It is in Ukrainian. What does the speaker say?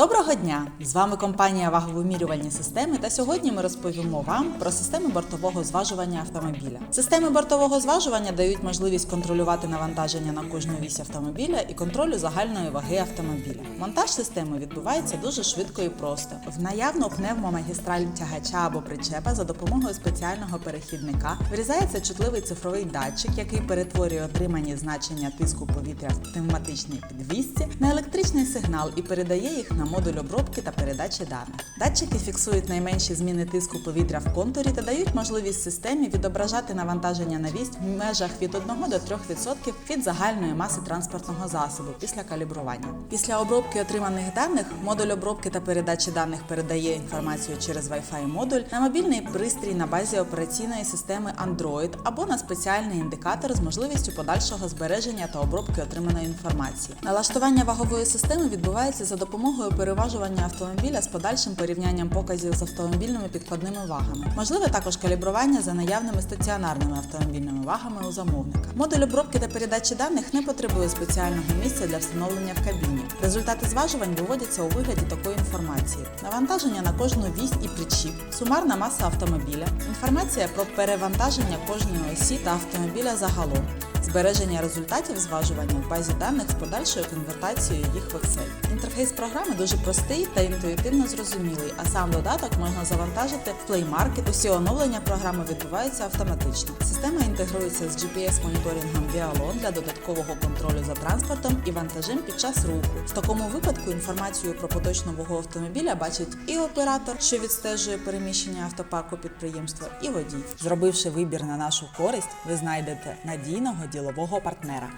Доброго дня! З вами компанія Ваговимірювальні системи. Та сьогодні ми розповімо вам про системи бортового зважування автомобіля. Системи бортового зважування дають можливість контролювати навантаження на кожну вісь автомобіля і контролю загальної ваги автомобіля. Монтаж системи відбувається дуже швидко і просто. В наявну пневмомагістраль тягача або причепа за допомогою спеціального перехідника врізається чутливий цифровий датчик, який перетворює отримані значення тиску повітря в пневматичній підвісці на електричний сигнал і передає їх на модуль обробки та передачі даних. Датчики фіксують найменші зміни тиску повітря в контурі та дають можливість системі відображати навантаження на вісь в межах від 1 до 3% від загальної маси транспортного засобу після калібрування. Після обробки отриманих даних модуль обробки та передачі даних передає інформацію через Wi-Fi модуль на мобільний пристрій на базі операційної системи Android або на спеціальний індикатор з можливістю подальшого збереження та обробки отриманої інформації. Налаштування вагової системи відбувається за допомогою переважування автомобіля з подальшим порівнянням показів з автомобільними підкладними вагами. Можливе також калібрування за наявними стаціонарними автомобільними вагами у замовника. Модуль обробки та передачі даних не потребує спеціального місця для встановлення в кабіні. Результати зважувань виводяться у вигляді такої інформації: навантаження на кожну вісь і причіп, сумарна маса автомобіля, інформація про перевантаження кожної осі та автомобіля загалом. Збереження результатів зважування в базі даних з подальшою конвертацією їх в Excel. Інтерфейс програми дуже простий та інтуїтивно зрозумілий, а сам додаток можна завантажити в Play Market. Усі оновлення програми відбуваються автоматично. Система інтегрується з GPS-моніторингом Vialon для додаткового контролю за транспортом і вантажем під час руху. В такому випадку інформацію про поточну вагу автомобіля бачить і оператор, що відстежує переміщення автопарку підприємства, і водій. Зробивши вибір на нашу користь, ви знайдете надійного ділового партнера.